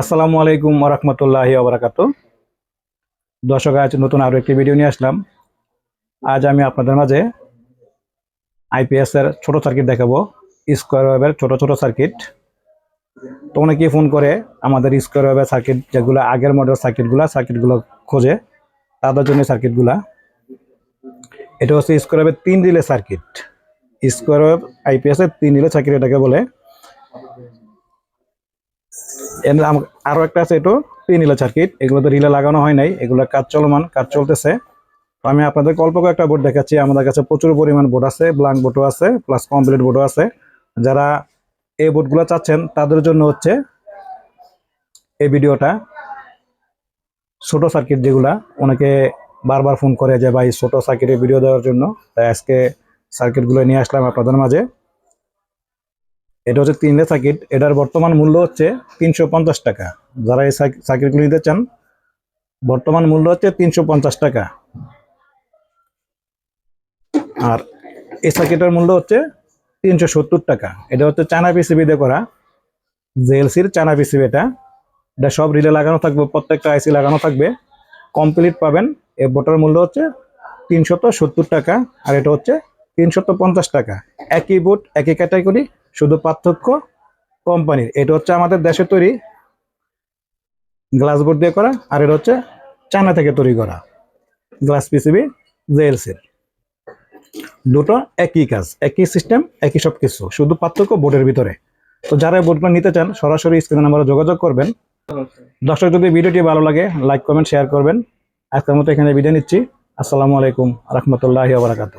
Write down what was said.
আসসালামু আলাইকুম রহমতুল্লাহ আবরাকাত দর্শক, আজ নতুন আরও একটি ভিডিও নিয়ে আসলাম। আজ আমি আপনাদের মাঝে আইপিএস এর ছোট সার্কিট দেখাবো, স্কোয়ার ওয়েবের ছোট ছোট সার্কিট তো অনেকেই ফোন করে আমাদের স্কোয়ার ওয়েবের সার্কিট যেগুলো আগের মডেল সার্কিটগুলো সার্কিটগুলো খোঁজে, তাদের জন্য সার্কিটগুলা এটা হচ্ছে স্কোয়ার ওয়েবের তিন relay circuit square wave IPS এর তিন রিলে সার্কিট এটাকে বলে। এর আম- আরও একটা আছে এটো রিলে সার্কিট এগুলোতে রিলে লাগানো হয় নাই, এগুলো কাজ চলমান, কাজ চলতেছে। আমি আপনাদের অল্প একটা বোর্ড দেখাচ্ছি। আমাদের কাছে প্রচুর পরিমাণ বোর্ড আছে ব্ল্যাঙ্ক বোর্ডও আছে প্লাস কমপ্লিট বোর্ডও আছে। যারা এই বোর্ডগুলো চাচ্ছেন, তাদের জন্য হচ্ছে এই ভিডিওটা। ছোট সার্কিট যেগুলা, অনেকে বারবার ফোন করে যে, ভাই, ছোট সার্কিটের ভিডিও দেওয়ার জন্য? তাই আজকে সার্কিটগুলো নিয়ে আসলাম আপনাদের মাঝে। এটা হচ্ছে তিনটে সার্কিট এটার বর্তমান মূল্য হচ্ছে তিনশো পঞ্চাশ টাকা। যারা এই সার্কি- সার্কিটগুলো নিতে চান, বর্তমান মূল্য হচ্ছে তিনশো পঞ্চাশ টাকা। আর এই সার্কিটের মূল্য হচ্ছে তিনশো সত্তর টাকা। এটা হচ্ছে চায়না পিসিবি দিয়ে করা। জেএলসির চায়না পিসিবি এটা। এটা সব রিলে লাগানো থাকবে, প্রত্যেকটা আইসি লাগানো থাকবে। কমপ্লিট পাবেন। এ বোটার মূল্য হচ্ছে তিনশত সত্তর টাকা। আর এটা হচ্ছে তিনশত পঞ্চাশ টাকা। একই বোট একই ক্যাটাগরি শুধু পার্থক্য কোম্পানির। এটা হচ্ছে আমাদের দেশে তৈরি গ্লাস বোর্ড দিয়ে করা, আর এটা হচ্ছে চায়না থেকে তৈরি করা গ্লাস পিসিবি জেএলসির দুটো একই কাজ, একই সিস্টেম, একই সব কিছু শুধু পার্থক্য বোর্ডের ভিতরে। তো যারা বোর্ডগুলো নিতে চান, সরাসরি স্ক্রিনে নাম্বারে যোগাযোগ করবেন। দর্শক, যদি ভিডিওটি ভালো লাগে, লাইক, কমেন্ট, শেয়ার করবেন। আজকের মতো এখানে বিদায় নিচ্ছি। আসসালামু আলাইকুম, রহমতুল্লাহ বারাকাতু